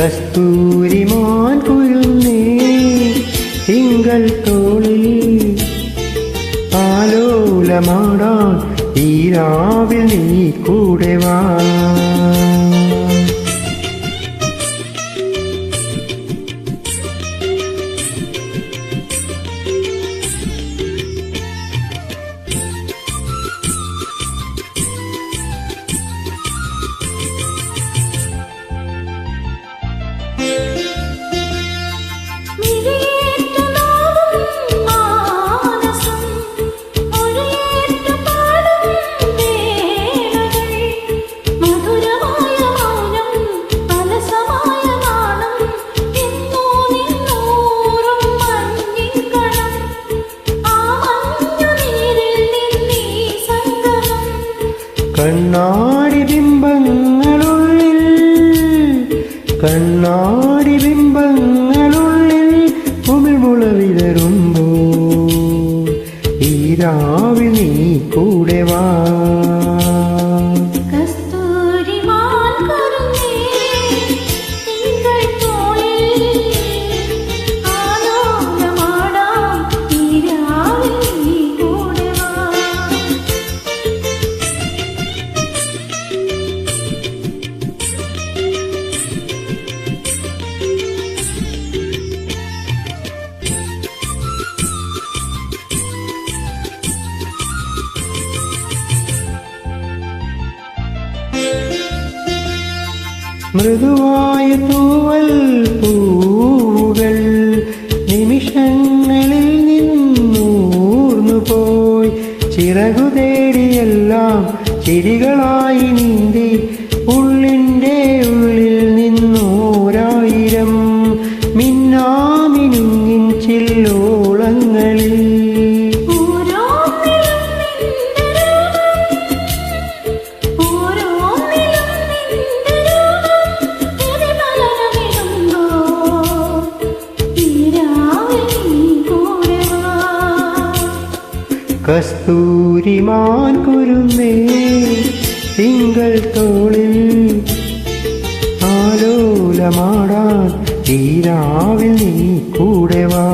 കസ്തൂരിമാൻ കുരുന്നേ തിങ്കൾ തോളിൽ ആലോലമാടാൻ ഈ രാവിൽ നീ കൂടെ വാ. കണ്ണാടി ബിംബങ്ങളുള്ളിൽ കണ്ണാടി ബിംബങ്ങളുള്ളിൽ ഉമിൾമുള വിതറുമ്പോ ഈ രാവിൽ നീ കൂടെ വാ. മൃദുവായ തൂവൽ പൂവുകൾ നിമിഷങ്ങളിൽ നിന്നൂർന്നു പോയി. ചിറകു തേടിയെല്ലാം ചിരികളായി നീന്തി കസ്തൂരിമാൻ കുരുന്നേ തിങ്കൾ തോളിൽ ആലോലമാടാൻ ഈ രാവിൽ നീ കൂടെ വാ.